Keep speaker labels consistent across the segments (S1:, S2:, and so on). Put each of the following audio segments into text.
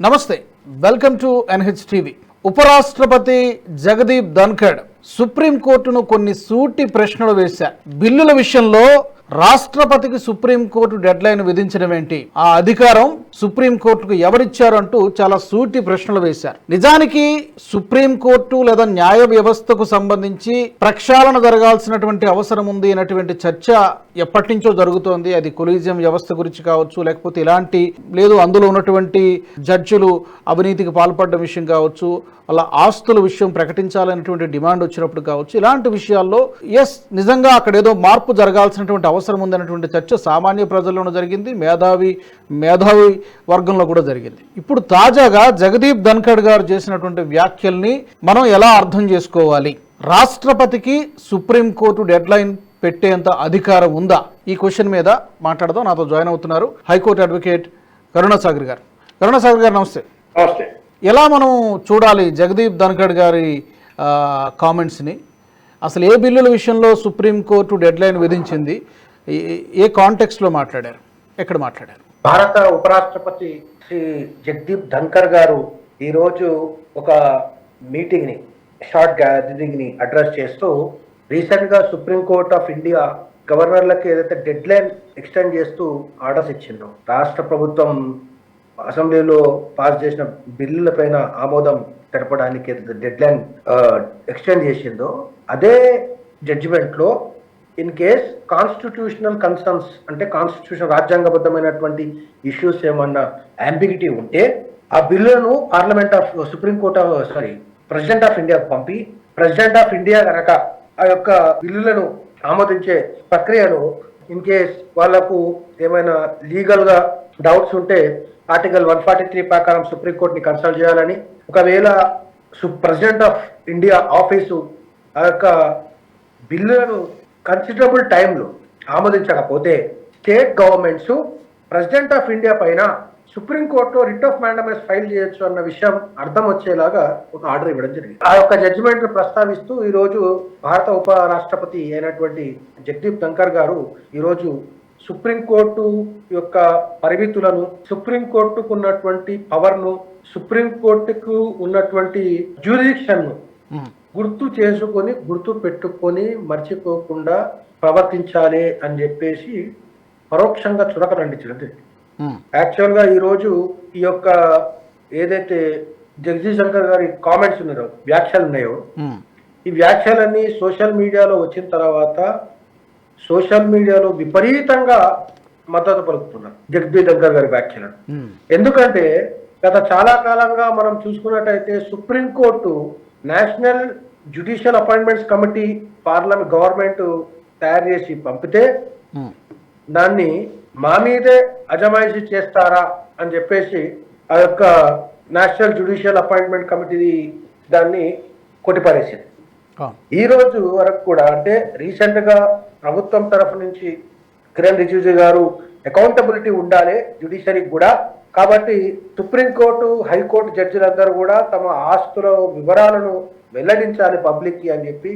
S1: నమస్తే welcome to NH TV ఉపరాష్ట్రపతి జగదీప్ ధన్ఖడ్ సుప్రీంకోర్టును కొన్ని సూటి ప్రశ్నలు వేశారు బిల్లుల విషయంలో రాష్ట్రపతికి సుప్రీంకోర్టు డెడ్ లైన్ విధించడం ఏంటి? ఆ అధికారం సుప్రీంకోర్టుకు ఎవరిచ్చారు అంటూ చాలా సూటి ప్రశ్నలు వేశారు. నిజానికి సుప్రీంకోర్టు లేదా న్యాయ వ్యవస్థకు సంబంధించి ప్రక్షాళన జరగాల్సినటువంటి అవసరం ఉంది అనేటువంటి చర్చ ఎప్పటి నుంచో జరుగుతోంది. అది కొలీజియం వ్యవస్థ గురించి కావచ్చు లేకపోతే ఇలాంటి లేదు అందులో ఉన్నటువంటి జడ్జిలు అవినీతికి పాల్పడ్డ విషయం కావచ్చు అలా ఆస్తుల విషయం ప్రకటించాలనేటువంటి డిమాండ్ వచ్చినప్పుడు కావచ్చు ఇలాంటి విషయాల్లో ఎస్ నిజంగా అక్కడ ఏదో మార్పు జరగాల్సినటువంటి అవసరం ఉందనేటువంటి చర్చ సామాన్య ప్రజల్లోనూ జరిగింది మేధావి మేధావి వర్గంలో కూడా జరిగింది. ఇప్పుడు తాజాగా జగదీప్ ధన్ఖడ్ గారు చేసినటువంటి వ్యాఖ్యల్ని మనం ఎలా అర్థం చేసుకోవాలి? రాష్ట్రపతికి సుప్రీంకోర్టు డెడ్ లైన్ పెట్టేంత అధికారం ఉందా? ఈ క్వశ్చన్ మీద మాట్లాడదాం నాతో జాయిన్ అవుతున్నారు హైకోర్టు అడ్వకేట్ కరుణాసాగర్ గారు. కరుణాసాగర్ గారు నమస్తే.
S2: నమస్తే.
S1: ఎలా మనం చూడాలి? జగదీప్ ధన్ఖడ్ గారి కామెంట్స్ని అసలు ఏ బిల్లుల విషయంలో సుప్రీంకోర్టు డెడ్ లైన్ విధించింది? ఏ- ఏ కాంటెక్స్లో మాట్లాడారు? ఎక్కడ మాట్లాడారు?
S2: భారత ఉపరాష్ట్రపతి శ్రీ జగదీప్ ధన్కర్ గారు ఈరోజు ఒక మీటింగ్ని షార్ట్ గ్యాదరింగ్ని అడ్రస్ చేస్తూ రీసెంట్గా supreme court supreme court of India గవర్నర్లకు ఏదైతే డెడ్ లైన్ ఎక్స్టెండ్ చేస్తూ ఆర్డర్స్ ఇచ్చిందో రాష్ట్ర ప్రభుత్వం అసెంబ్లీలో పాస్ చేసిన బిల్లుల పైన ఆమోదం తెలపడానికి డెడ్ లైన్ ఎక్స్టెండ్ చేసిందో అదే జడ్జిమెంట్లో ఇన్ కేస్ కాన్స్టిట్యూషనల్ కన్సర్న్స్ అంటే కాన్స్టిట్యూషన్ రాజ్యాంగబద్ధమైనటువంటి ఇష్యూస్ ఏమన్నా అంబిగిటీ ఉంటే ఆ బిల్లులను parliament of supreme of sorry president of ఇండియాకు పంపి ప్రెసిడెంట్ ఆఫ్ ఇండియా కనుక ఆ యొక్క బిల్లులను ఆమోదించే ప్రక్రియను ఇన్ కేస్ వాళ్ళకు ఏమైనా లీగల్గా డౌట్స్ ఉంటే ఆర్టికల్ వన్ ఫార్టీ త్రీ ప్రకారం సుప్రీంకోర్టుని కన్సల్ట్ చేయాలని. ఒకవేళ ప్రెసిడెంట్ ఆఫ్ ఇండియా ఆఫీసు ఆ యొక్క బిల్లులను కన్సిడరబుల్ టైంలో ఆమోదించకపోతే state governments president of India పైన సుప్రీంకోర్టులో రిట్ ఆఫ్ మ్యాండమైజ్ ఫైల్ చేయొచ్చు అన్న విషయం అర్థం వచ్చేలాగా ఒక ఆర్డర్ ఇవ్వడం జరిగింది. ఆ యొక్క జడ్జిమెంట్ ప్రస్తావిస్తూ ఈరోజు భారత ఉప రాష్ట్రపతి అయినటువంటి జగదీప్ ధంకర్ గారు ఈరోజు సుప్రీంకోర్టు యొక్క పరిమితులను సుప్రీంకోర్టుకు ఉన్నటువంటి పవర్ను సుప్రీంకోర్టుకు ఉన్నటువంటి జ్యూరిడిక్షన్ను గుర్తు చేసుకొని గుర్తు పెట్టుకొని మర్చిపోకుండా ప్రవర్తించాలి అని చెప్పేసి పరోక్షంగా చురకలండించినది
S1: మ్మ్.
S2: యాక్చువల్గా ఈ రోజు ఈ యొక్క ఏదైతే జగదీష్ శంకర్ గారి కామెంట్స్ ఉన్నారో వ్యాఖ్యలు ఉన్నాయో. ఈ వ్యాఖ్యలన్నీ సోషల్ మీడియాలో వచ్చిన తర్వాత సోషల్ మీడియాలో విపరీతంగా మద్దతు పలుకుతున్నారు జగదీష్ శంకర్ గారి వ్యాఖ్యలను. ఎందుకంటే గత చాలా కాలంగా మనం చూసుకున్నట్టయితే supreme court national judicial appointments committee parliament government తయారు చేసి పంపితే. దాన్ని మా మీదే అజమాయిషీ చేస్తారా అని చెప్పేసి ఆ యొక్క నేషనల్ జ్యుడిషియల్ అపాయింట్మెంట్ కమిటీ దాన్ని కొట్టిపారేసింది. ఈ రోజు వరకు కూడా అంటే రీసెంట్గా ప్రభుత్వం తరఫు నుంచి కిరణ్ రిజిజు గారు అకౌంటబిలిటీ ఉండాలి జ్యుడిషియరీకి కూడా. కాబట్టి సుప్రీంకోర్టు హైకోర్టు జడ్జిలందరూ కూడా తమ ఆస్తుల వివరాలను వెల్లడించాలి పబ్లిక్కి అని చెప్పి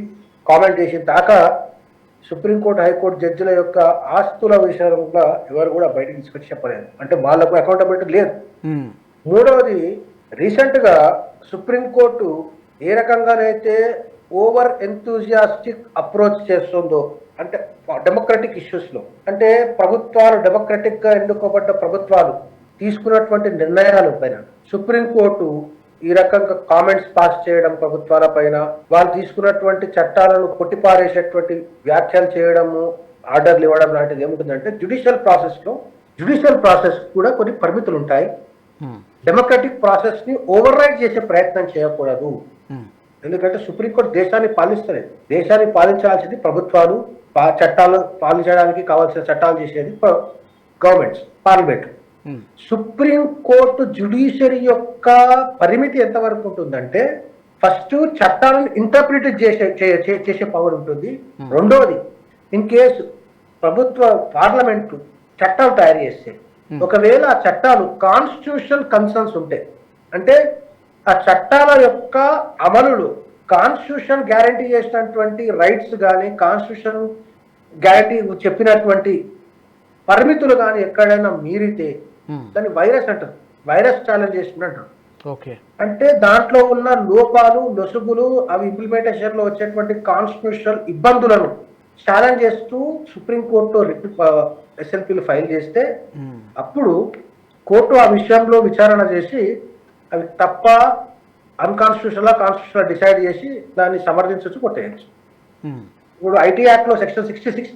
S2: కామెంట్ చేసిన దాకా సుప్రీంకోర్టు హైకోర్టు జడ్జిల యొక్క ఆస్తుల విషయంగా ఎవరు కూడా బయటకు తీసుకొచ్చి చెప్పలేదు. అంటే వాళ్ళకు అకౌంటబిలిటీ లేదు. మూడవది రీసెంట్గా సుప్రీంకోర్టు ఏ రకంగానైతే ఓవర్ ఎంతూజియాస్టిక్ అప్రోచ్ చేస్తుందో అంటే డెమోక్రటిక్ ఇష్యూస్లో అంటే ప్రభుత్వాలు డెమోక్రటిక్గా ఎన్నుకోబడ్డ ప్రభుత్వాలు తీసుకున్నటువంటి నిర్ణయాల పైన సుప్రీంకోర్టు ఈ రకంగా కామెంట్స్ పాస్ చేయడం ప్రభుత్వాల పైన వాళ్ళు తీసుకున్నటువంటి చట్టాలను కొట్టిపారేసేటువంటి వ్యాఖ్యలు చేయడము ఆర్డర్లు ఇవ్వడం లాంటిది ఏముంటుందంటే జ్యుడిషియల్ ప్రాసెస్లో జ్యుడిషియల్ ప్రాసెస్ కూడా కొన్ని పరిమితులు ఉంటాయి. డెమోక్రటిక్ ప్రాసెస్ని ఓవర్ రైడ్ చేసే ప్రయత్నం చేయకూడదు. ఎందుకంటే సుప్రీంకోర్టు దేశాన్ని పాలిస్తలేదు దేశాన్ని పాలించాల్సింది ప్రభుత్వాలు చట్టాలు పాలించడానికి కావాల్సిన చట్టాలు చేసేది governments parliament. Supreme court judiciary యొక్క పరిమితి ఎంతవరకు ఉంటుందంటే ఫస్ట్ చట్టాలను ఇంటర్ప్రిట్ చేసే చేసే పవర్ ఉంటుంది. రెండవది ఇన్ కేసు ప్రభుత్వ పార్లమెంటు చట్టాలు తయారు చేస్తే ఒకవేళ ఆ చట్టాలు కాన్స్టిట్యూషనల్ కన్సర్న్స్ ఉంటాయి అంటే ఆ చట్టాల యొక్క అమలులో కాన్స్టిట్యూషన్ గ్యారంటీ చేసినటువంటి రైట్స్ కానీ కాన్స్టిట్యూషన్ గ్యారంటీ చెప్పినటువంటి పరిమితులు కానీ ఎక్కడైనా మీరితే
S1: మ్మ్.
S2: దాన్ని వైరస్ అంటారు. వైరస్ ఛాలెంజ్ చేసినట్టు.
S1: ఓకే.
S2: అంటే దాంట్లో ఉన్న లోపాలు లొసుగులు అవి ఇంప్లిమెంటేషన్లో వచ్చేటువంటి కాన్స్టిట్యూషనల్ ఇబ్బందులను ఛాలెంజ్ చేస్తూ సుప్రీంకోర్టు రిట్ ఎస్ఎల్పీలు ఫైల్ చేస్తే
S1: ఉమ్,
S2: అప్పుడు కోర్టు ఆ విషయంలో విచారణ చేసి అవి తప్ప అన్కాన్స్టిట్యూషనల్ కాన్స్టిట్యూషనల్ డిసైడ్ చేసి దాన్ని సమర్థించవచ్చు కొట్టేయచ్చు.
S1: ఉమ్,
S2: ఇప్పుడు ఐటీ యాక్ట్లో సెక్షన్ సిక్స్టీ సిక్స్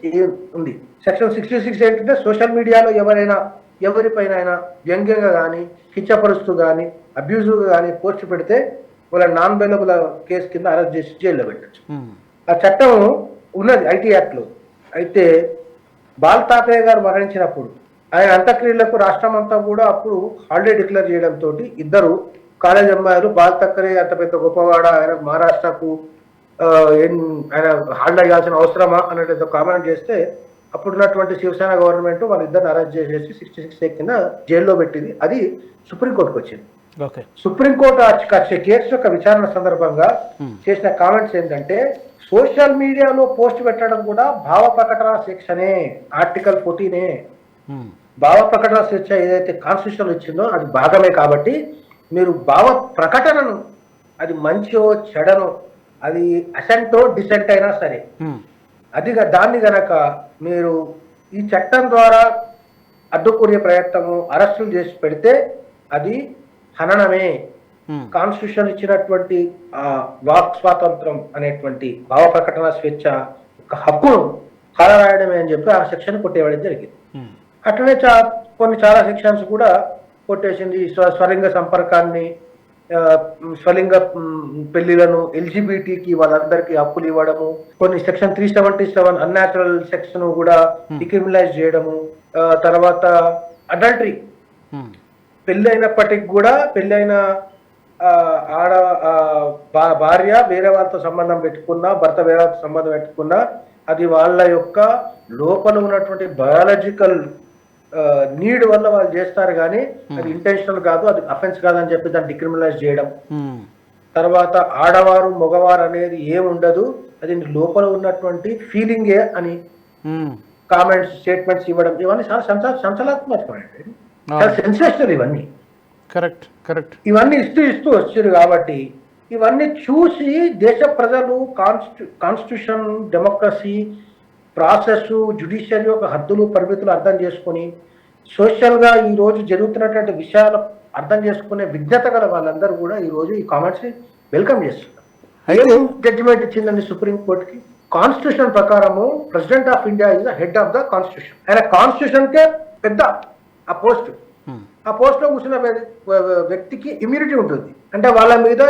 S2: ఉంది. సెక్షన్ సిక్స్టీ సిక్స్ ఏంటంటే సోషల్ మీడియాలో ఎవరైనా ఎవరిపైన అయినా వ్యంగ్యంగా కానీ కించపరుస్తూ కానీ అబ్యూజివ్ కానీ పోస్ట్ పెడితే వాళ్ళ నాన్ అవైలబుల్ కేసు కింద అరెస్ట్ చేసి జైల్లో పెట్టచ్చు.
S1: ఉమ్,
S2: ఆ చట్టం ఉన్నది ఐటీ యాక్ట్లో. అయితే బాల్ ఠాకరే గారు మరణించినప్పుడు ఆయన అంత్యక్రియలకు రాష్ట్రం అంతా కూడా అప్పుడు హాలిడే డిక్లేర్ చేయడంతో ఇద్దరు కాలేజ్ అమ్మాయిలు బాల్ ఠాకరే అంత పెద్ద గొప్పవాడ ఆయన మహారాష్ట్రకు ఆయన హాలిడే ఇవ్వాల్సిన అవసరమా అనేది కామెంట్ చేస్తే అప్పుడున్నటువంటి శివసేన గవర్నమెంట్ వాళ్ళిద్దరిని అరెస్ట్ చేసేసి సిక్స్టీ సిక్స్ కింద జైల్లో పెట్టింది. అది సుప్రీంకోర్టుకు వచ్చింది. సుప్రీంకోర్టు కేసు యొక్క విచారణ సందర్భంగా. చేసిన కామెంట్స్ ఏంటంటే సోషల్ మీడియాలో పోస్ట్ పెట్టడం కూడా భావ ప్రకటన శిక్షనే ఆర్టికల్ ఫోర్టీనే. భావ ప్రకటన శిక్ష ఏదైతే కాన్స్టిట్యూషన్ ఇచ్చిందో అది భాగమే కాబట్టి మీరు భావ ప్రకటనను అది మంచో చెడనో అది అసెంటో డిసెంట్ అయినా సరే అది దాన్ని గనక మీరు ఈ చట్టం ద్వారా అడ్డుకునే ప్రయత్నము అరెస్టులు చేసి పెడితే అది హననమే. కాన్స్టిట్యూషన్ ఇచ్చినటువంటి ఆ వాక్ స్వాతంత్రం అనేటువంటి భావ ప్రకటన స్వేచ్ఛ యొక్క హక్కును కాలరాయడమే అని చెప్పి ఆ సెక్షన్ కొట్టేయడం జరిగింది. అట్లనే చా కొన్ని చాలా సెక్షన్స్ కూడా కొట్టేసింది స్వ- స్వలింగ సంపర్కాన్ని స్వలింగ పెళ్ళిలను ఎల్జిబిటికి వాళ్ళందరికీ హక్కులు ఇవ్వడము కొన్ని section three seventy seven unnatural section కూడా డిక్రిమినలైజ్ చేయడము తర్వాత అడల్టరీ పెళ్ళి అయినప్పటికి కూడా పెళ్ళి అయిన ఆడ భార్య వేరే వాళ్ళతో సంబంధం పెట్టుకున్నా భర్త వేరే వాళ్ళతో సంబంధం పెట్టుకున్నా అది వాళ్ళ యొక్క లోపల ఉన్నటువంటి బయాలజికల్ నీడ్ వల్ల వాళ్ళు చేస్తారు కానీ అది ఇంటెన్షనల్ కాదు అది అఫెన్స్ కాదని చెప్పి దాన్ని డిక్రిమినలైజ్ చేయడం.
S1: ఉమ్,
S2: తర్వాత ఆడవారు మగవారు అనేది ఏముండదు అది లోపల ఉన్నటువంటి ఫీలింగే అని కామెంట్స్ స్టేట్మెంట్స్ ఇవ్వడం ఇవన్నీ చాలా సంచ సంచలనాత్మకమైనవి. చాలా సెన్సేషనల్ ఇవన్నీ.
S1: కరెక్ట్ కరెక్ట్
S2: ఇవన్నీ ఇస్తూ ఇస్తూ వచ్చారు కాబట్టి ఇవన్నీ చూసి దేశ ప్రజలు కాన్స్టి కాన్స్టిట్యూషన్ డెమోక్రసీ ప్రాసెస్ జుడిషియరీ యొక్క హద్దులు పరిమితులు అర్థం చేసుకొని సోషల్గా ఈ రోజు జరుగుతున్నటువంటి విషయాలు అర్థం చేసుకునే విజ్ఞత గల వాళ్ళందరూ కూడా ఈ రోజు ఈ కామెంట్స్ వెల్కమ్ చేస్తున్నారు.
S1: అయితే
S2: జడ్జిమెంట్ ఇచ్చిందండి సుప్రీం కోర్టుకి కాన్స్టిట్యూషన్ ప్రకారము president of India is the head of the constitution ఆయన కాన్స్టిట్యూషన్ కే పెద్ద ఆ పోస్ట్
S1: ఉమ్,
S2: ఆ పోస్ట్లో కూర్చున్న వ్య- వ్య- వ్యక్తికి ఇమ్యూనిటీ ఉంటుంది. అంటే వాళ్ళ మీద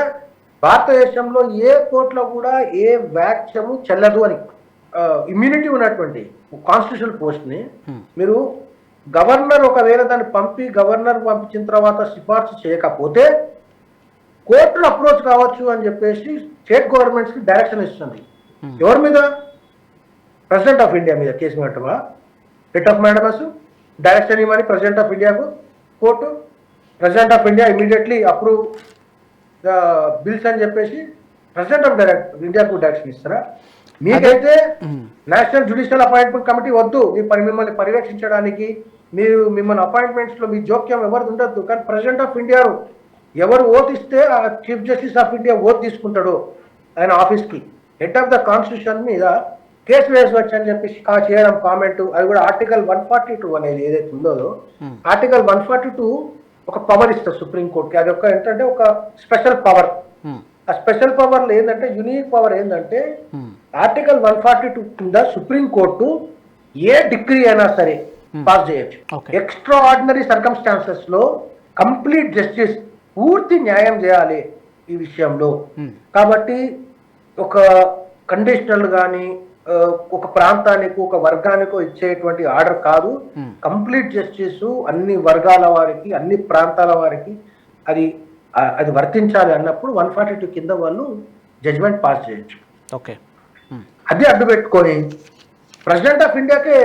S2: భారతదేశంలో ఏ కోర్టులో కూడా ఏ వ్యాఖ్యము చెల్లదు అని. ఇమ్యూనిటీ ఉన్నటువంటి కాన్స్టిట్యూషన్ పోస్ట్ని
S1: Hmm.
S2: మీరు గవర్నర్ ఒకవేళ దాన్ని పంపి గవర్నర్ పంపించిన తర్వాత సిఫార్సు చేయకపోతే కోర్టును అప్రోచ్ కావచ్చు అని చెప్పేసి స్టేట్ గవర్నమెంట్స్కి డైరెక్షన్ ఇస్తుంది
S1: Hmm.
S2: ఎవరి మీద ప్రెసిడెంట్ ఆఫ్ ఇండియా మీద కేసు పెట్టమా రిట్ ఆఫ్ మేడమస్ డైరెక్షన్ ఇవ్వని ప్రెసిడెంట్ ఆఫ్ ఇండియాకు court president of India immediately approve the bills అని చెప్పేసి ప్రెసిడెంట్ ఆఫ్ డైరెక్ట్ ఇండియాకు డైరెక్షన్ ఇస్తారా మీకైతే నేషనల్ జ్యుడిషియల్ అపాయింట్మెంట్ కమిటీ వద్దు. మీ పని మిమ్మల్ని పర్యవేక్షించడానికి మీరు మిమ్మల్ని అపాయింట్మెంట్స్లో మీ జోక్యం ఎవరిది ఉండద్దు. కానీ ప్రెసిడెంట్ ఆఫ్ ఇండియా ఎవరు ఓట్ ఇస్తే ఆ chief justice of India vote తీసుకుంటాడు ఆయన ఆఫీస్కి హెడ్ ఆఫ్ ద కాన్స్టిట్యూషన్ మీద కేసు వేసవచ్చు అని చెప్పేసి కా చేయడం కామెంట్ అది కూడా ఆర్టికల్ వన్ ఫార్టీ టూ అనేది ఏదైతే ఉందో. ఆర్టికల్ వన్ ఫార్టీ టూ ఒక పవర్ ఇస్తుంది సుప్రీం కోర్టుకి అది ఒక ఏంటంటే ఒక స్పెషల్ పవర్ ఆ స్పెషల్ పవర్ ఏంటంటే యునిక్ పవర్ ఏంటంటే ఆర్టికల్ వన్ ఫార్టీ టూ కింద సుప్రీం కోర్టు ఏ డిగ్రీ అయినా సరే పాస్ చేయొచ్చు. ఎక్స్ట్రా ఆర్డినరీ సర్కమ్స్టాన్సెస్లో కంప్లీట్ జస్టిస్ పూర్తి న్యాయం చేయాలి ఈ విషయంలో.
S1: ఉమ్,
S2: కాబట్టి ఒక కండిషనల్ కానీ ఒక ప్రాంతానికి ఒక వర్గానికో ఇచ్చేటువంటి ఆర్డర్ కాదు.
S1: ఉమ్,
S2: కంప్లీట్ జస్టిస్ అన్ని వర్గాల వారికి అన్ని ప్రాంతాల వారికి అది అది వర్తించాలి అన్నప్పుడు వన్ ఫార్టీ టూ కింద వాళ్ళు జడ్జ్మెంట్ పాస్ చేయొచ్చు.
S1: ఓకే
S2: అది అడ్డు పెట్టుకొని ప్రెసిడెంట్ ఆఫ్ ఇండియాకే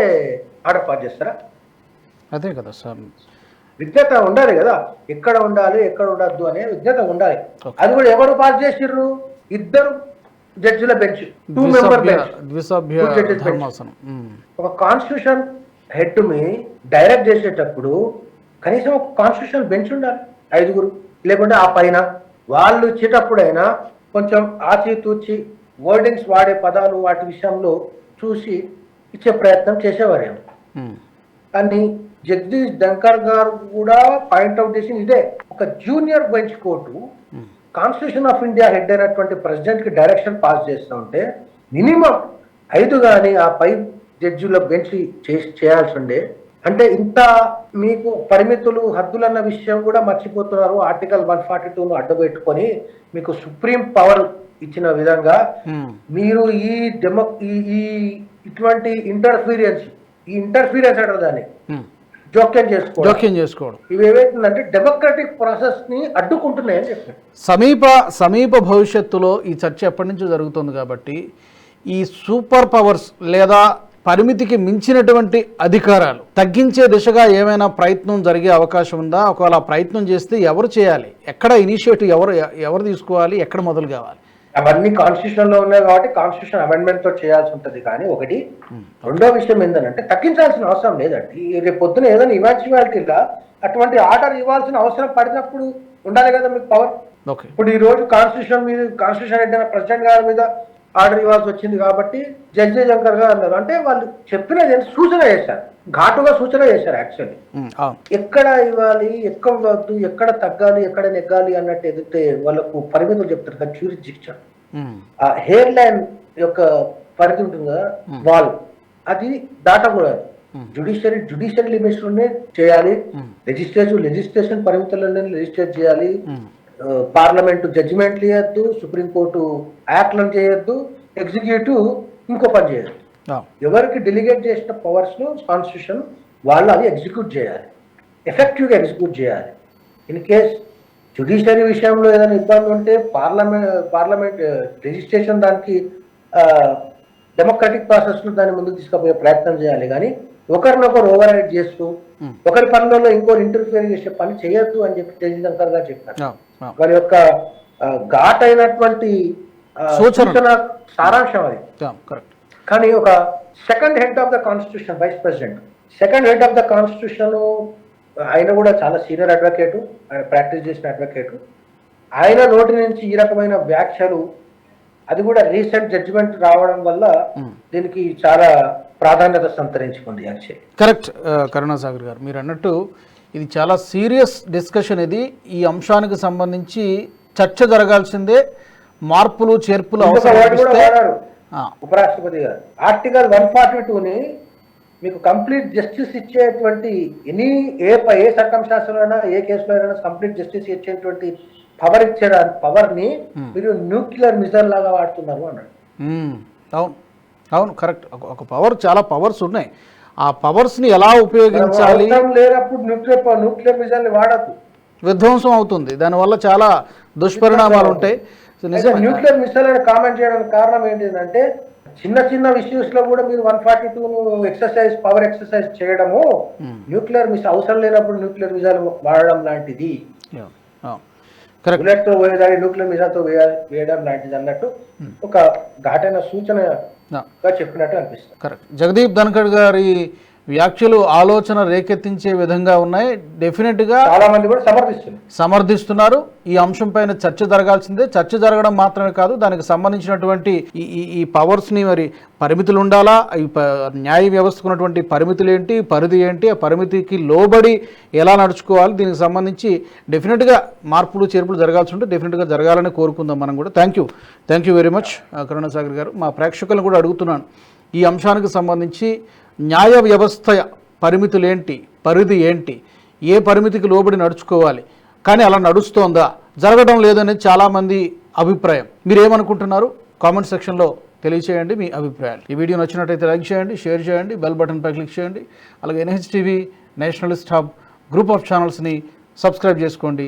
S2: ఆర్డర్ పాస్ చేస్తారా?
S1: అదే కదా సార్.
S2: విజ్ఞత ఉండాలి కదా. ఎక్కడ ఉండాలి ఎక్కడ ఉండద్దు అనే విజ్ఞత ఉండాలి. అది కూడా ఎవరు పాస్ చేసిర్రు? ఇద్దరు జడ్జిల బెంచ్ టూ మెంబర్ ఒక కాన్స్టిట్యూషన్ హెడ్ని డైరెక్ట్ చేసేటప్పుడు కనీసం ఒక కాన్స్టిట్యూషన్ బెంచ్ ఉండాలి ఐదుగురు. లేకుంటే ఆ పైన వాళ్ళు ఇచ్చేటప్పుడైనా కొంచెం ఆచితూచి వర్డింగ్స్ వాడే పదాలు వాటి విషయంలో చూసి ఇచ్చే ప్రయత్నం చేసేవారేమో.
S1: ఉమ్,
S2: కానీ జగదీష్ ధంకర్ గారు కూడా పాయింట్అవుట్ చేసింది ఇదే. ఒక junior bench court constitution of India head అయినటువంటి ప్రెసిడెంట్కి డైరెక్షన్ పాస్ చేస్తూ ఉంటే మినిమం ఐదు కానీ ఆ పై జడ్జిల బెంచ్ చేయాల్సి ఉండే అంటే ఇంత మీకు పరిమితులు హద్దులు అన్న విషయం కూడా మర్చిపోతున్నారు. ఆర్టికల్ వన్ ఫార్టీ టూను అడ్డుపెట్టుకొని మీకు సుప్రీం పవర్ ఇచ్చిన విధంగా మీరు ఈ డెమో ఈ ఇటువంటి ఇంటర్ఫీరియన్స్ ఈ ఇంటర్ఫీరియన్స్ అంటారు దాన్ని. జోక్యం చేసుకోవడం.
S1: జోక్యం చేసుకోవడం.
S2: ఇవి ఏవైతుందంటే డెమోక్రటిక్ ప్రాసెస్ని అడ్డుకుంటున్నాయని చెప్పారు.
S1: సమీప సమీప భవిష్యత్తులో ఈ చర్చ ఎప్పటి నుంచో జరుగుతుంది కాబట్టి ఈ సూపర్ పవర్స్ లేదా పరిమితికి మించినటువంటి అధికారాలు. తగ్గించే దిశగా ఏమైనా ప్రయత్నం జరిగే అవకాశం ఉందా? ఒకవేళ ఆ ప్రయత్నం చేస్తే ఎవరు చేయాలి? ఎక్కడ ఇనిషియేటివ్ ఎవరు ఎవరు తీసుకోవాలి? ఎక్కడ మొదలు కావాలి?
S2: అవన్నీ కాన్స్టిట్యూషన్లో ఉన్నాయి కాబట్టి కాన్స్టిట్యూషన్ అమెండ్మెంట్తో చేయాల్సి ఉంటది. కానీ ఒకటి రెండో విషయం ఏంటంటే తగ్గించాల్సిన అవసరం లేదండి. రేపు పొద్దున ఏదైనా ఇవాన్చువాలిటీగా అటువంటి ఆర్డర్ ఇవ్వాల్సిన అవసరం పడినప్పుడు ఉండాలి కదా మీకు పవర్
S1: ఓకే.
S2: ఇప్పుడు ఈ రోజు కాన్స్టిట్యూషన్ మీద కాన్స్టిట్యూషన్ ఏంటంటే ప్రెసిడెంట్ గారి మీద ఆర్డర్ ఇవ్వాల్సి వచ్చింది కాబట్టి జడ్జి శంకర్ గారు అన్నారు. అంటే వాళ్ళు చెప్పినది? సూచన చేశారు. ఘాటుగా సూచన చేశారు యాక్చువల్లీ ఎక్కడ ఇవ్వాలి ఎక్కడ వద్దు ఎక్కడ తగ్గాలి ఎక్కడ నెగ్గాలి అన్నట్టు ఎదిగితే వాళ్ళకు పరిమితులు చెప్తారు కదా జ్యూరిస్డిక్షన్
S1: ఉమ్,
S2: ఆ హెయిర్ లైన్ యొక్క పరిధి ఉంటుంది కదా వాల్. అది దాటకూడదు. జుడిషియరీ జుడిషియరీ లిమిట్స్లోనే చేయాలి. లెజిస్లేటివ్ లెజిస్లేషన్ పరిమితులలోనే లెజిస్లేట్ చేయాలి. పార్లమెంట్ జడ్జిమెంట్లు చేయొద్దు సుప్రీంకోర్టు యాక్ట్లను చేయొద్దు ఎగ్జిక్యూటివ్ ఇంకో పని చేయొద్దు. ఎవరికి డెలిగేట్ చేసిన పవర్స్ను కాన్స్టిట్యూషన్ వాళ్ళు అది ఎగ్జిక్యూట్ చేయాలి. ఎఫెక్టివ్గా ఎగ్జిక్యూట్ చేయాలి. ఇన్ కేస్ జుడిషియరీ విషయంలో ఏదైనా ఇబ్బంది ఉంటే పార్లమెంట్ పార్లమెంట్ రిజిస్ట్రేషన్ దానికి డెమోక్రటిక్ ప్రాసెస్ను దాన్ని ముందుకు తీసుకుపోయే ప్రయత్నం చేయాలి. కానీ ఒకరినొకరు ఓవర్ రైడ్ చేస్తూ. ఒకరి పనులలో ఇంకోరు ఇంటర్ఫియర్ చేసే పని చేయొద్దు అని చెప్పి జయశంకర్ గారు చెప్పారు వారి యొక్క ఘాట్ అయినటువంటి
S1: సూచన.
S2: సారాంశం అది కానీ ఒక second head of the constitution vice president second head of the constitution ఆయన కూడా చాలా సీనియర్ అడ్వకేటు ఆయన ప్రాక్టీస్ చేసిన అడ్వకేటు ఆయన నోటి నుంచి ఈ రకమైన వ్యాఖ్యలు అది కూడా రీసెంట్ జడ్జిమెంట్ రావడం వల్ల. దీనికి చాలా ప్రాధాన్యత సంతరించుకుంది యాక్చువల్లీ
S1: కరెక్ట్ కరుణాసాగర్ గారు. మీరు అన్నట్టు ఇది చాలా సీరియస్ డిస్కషన్ ఇది. ఈ అంశానికి సంబంధించి చర్చ జరగాల్సిందే మార్పులు చేర్పులు
S2: ఉపరాష్ట్రపతి గారు. ఆర్టికల్ వన్ ఫార్టీ టూని మీకు కంప్లీట్ జస్టిస్ ఇచ్చేటువంటి ఎనీ ఏ ఏ సర్కంస్టాన్స్లో అయినా ఏ కేసులో అయినా కంప్లీట్ జస్టిస్ ఇచ్చేటువంటి పవర్ ఇచ్చే పవర్ని
S1: Hmm.
S2: మీరు న్యూక్లియర్ మిజైల్ లాగా వాడుతున్నారు అన్నాడు.
S1: అవును. అవును కరెక్ట్. ఒక- పవర్ చాలా పవర్స్ ఉన్నాయి. ఆ పవర్స్ని ఎలా ఉపయోగించాలి?
S2: లేనప్పుడు న్యూక్లియర్ న్యూక్లియర్ మిజైల్ని వాడద్దు
S1: విధ్వంసం అవుతుంది. దానివల్ల చాలా దుష్పరిణామాలు ఉంటాయి.
S2: న్యూక్లియర్ మిసైల్ అని కామెంట్ చేయడానికి కారణం ఏంటిదంటే చిన్న చిన్న ఇష్యూస్లో కూడా మీరు one forty two exercise power exercise చేయడము
S1: Hmm.
S2: న్యూక్లియర్ మిస్ అవసరం లేనప్పుడు న్యూక్లియర్ మిసైల్ వాడడం లాంటిది. బుల్లెట్తో పోయేదాన్ని న్యూక్లియర్ మిసైల్తో వేయ- వేయడం లాంటిది అన్నట్టు ఒక ఘాటైన
S1: అవును.
S2: చెప్పినట్టు అనిపిస్తుంది.
S1: కరెక్ట్. జగదీప్ ధన్కడ్ గారి వ్యాఖ్యలు ఆలోచన రేకెత్తించే విధంగా ఉన్నాయి. డెఫినెట్గా
S2: చాలా మంది కూడా సమర్థిస్తున్నారు.
S1: సమర్థిస్తున్నారు. ఈ అంశం పైన చర్చ జరగాల్సిందే. చర్చ జరగడం మాత్రమే కాదు దానికి సంబంధించినటువంటి ఈ ఈ పవర్స్ని మరి పరిమితులు ఉండాలా? ఈ న్యాయ వ్యవస్థకు ఉన్నటువంటి పరిమితులు ఏంటి? పరిధి ఏంటి? ఆ పరిమితికి లోబడి ఎలా నడుచుకోవాలి? దీనికి సంబంధించి డెఫినెట్గా మార్పులు చేర్పులు జరగాల్సి ఉంటే డెఫినెట్గా జరగాలని కోరుకుందాం మనం కూడా. Thank you thank you very much Karunasagar గారు. మా ప్రేక్షకులను కూడా అడుగుతున్నాను. ఈ అంశానికి సంబంధించి న్యాయ వ్యవస్థ పరిమితులు ఏంటి పరిధి ఏంటి? ఏ పరిమితికి లోబడి నడుచుకోవాలి? కానీ అలా నడుస్తోందా? జరగడం లేదనేది చాలామంది అభిప్రాయం. మీరేమనుకుంటున్నారు? కామెంట్ సెక్షన్లో తెలియచేయండి మీ అభిప్రాయాలు. ఈ వీడియో నచ్చినట్టయితే లైక్ చేయండి షేర్ చేయండి బెల్ బటన్పై క్లిక్ చేయండి. అలాగే NHTV nationalist hub group of ఛానల్స్ని subscribe చేసుకోండి.